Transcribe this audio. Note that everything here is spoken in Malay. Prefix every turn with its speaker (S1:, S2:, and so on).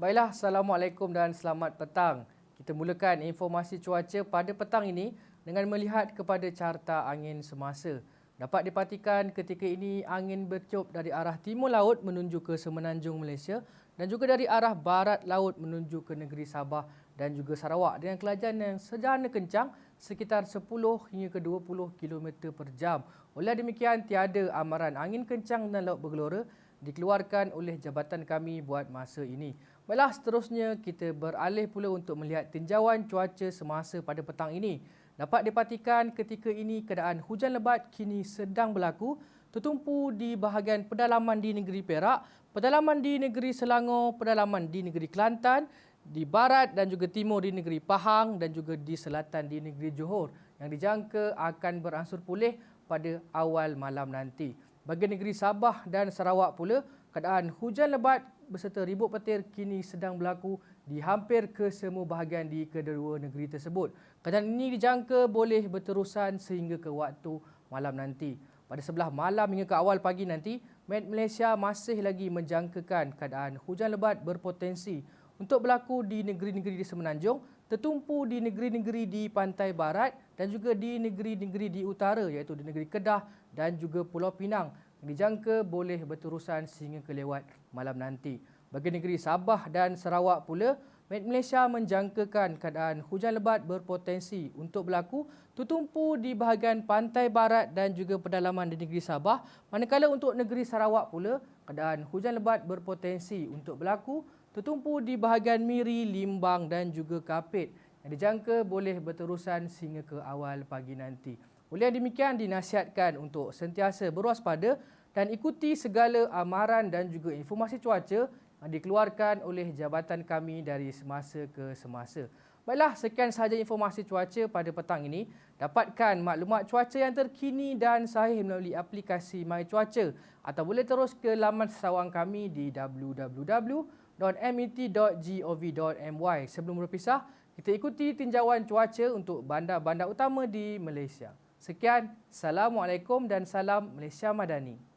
S1: Baiklah, Assalamualaikum dan selamat petang. Kita mulakan informasi cuaca pada petang ini dengan melihat kepada carta angin semasa. Dapat dipastikan ketika ini angin bertiup dari arah timur laut menuju ke semenanjung Malaysia dan juga dari arah barat laut menuju ke negeri Sabah dan juga Sarawak dengan kelajuan yang sejana kencang sekitar 10 hingga ke 20 km per jam. Oleh demikian, tiada amaran angin kencang dan laut bergelora dikeluarkan oleh jabatan kami buat masa ini. Baiklah, seterusnya kita beralih pula untuk melihat tinjauan cuaca semasa pada petang ini. Dapat dipastikan ketika ini keadaan hujan lebat kini sedang berlaku tertumpu di bahagian pedalaman di negeri Perak, pedalaman di negeri Selangor, pedalaman di negeri Kelantan, di barat dan juga timur di negeri Pahang dan juga di selatan di negeri Johor yang dijangka akan beransur pulih pada awal malam nanti. Bagi negeri Sabah dan Sarawak pula, keadaan hujan lebat beserta ribut petir kini sedang berlaku di hampir ke semua bahagian di kedua negeri tersebut. Keadaan ini dijangka boleh berterusan sehingga ke waktu malam nanti. Pada sebelah malam hingga ke awal pagi nanti, Met Malaysia masih lagi menjangkakan keadaan hujan lebat berpotensi untuk berlaku di negeri-negeri di Semenanjung, tertumpu di negeri-negeri di pantai barat dan juga di negeri-negeri di utara iaitu di negeri Kedah dan juga Pulau Pinang dijangka boleh berterusan sehingga ke lewat malam nanti. Bagi negeri Sabah dan Sarawak pula, Met Malaysia menjangkakan keadaan hujan lebat berpotensi untuk berlaku tertumpu di bahagian pantai barat dan juga pedalaman di negeri Sabah. Manakala untuk negeri Sarawak pula, keadaan hujan lebat berpotensi untuk berlaku tertumpu di bahagian Miri, Limbang dan juga Kapit yang dijangka boleh berterusan sehingga ke awal pagi nanti. Oleh demikian dinasihatkan untuk sentiasa berwaspada dan ikuti segala amaran dan juga informasi cuaca yang dikeluarkan oleh jabatan kami dari semasa ke semasa. Baiklah, sekian sahaja informasi cuaca pada petang ini. Dapatkan maklumat cuaca yang terkini dan sahih melalui aplikasi My Cuaca atau boleh terus ke laman sesawang kami di www.met.gov.my. Sebelum berpisah, kita ikuti tinjauan cuaca untuk bandar-bandar utama di Malaysia. Sekian, Assalamualaikum dan salam Malaysia Madani.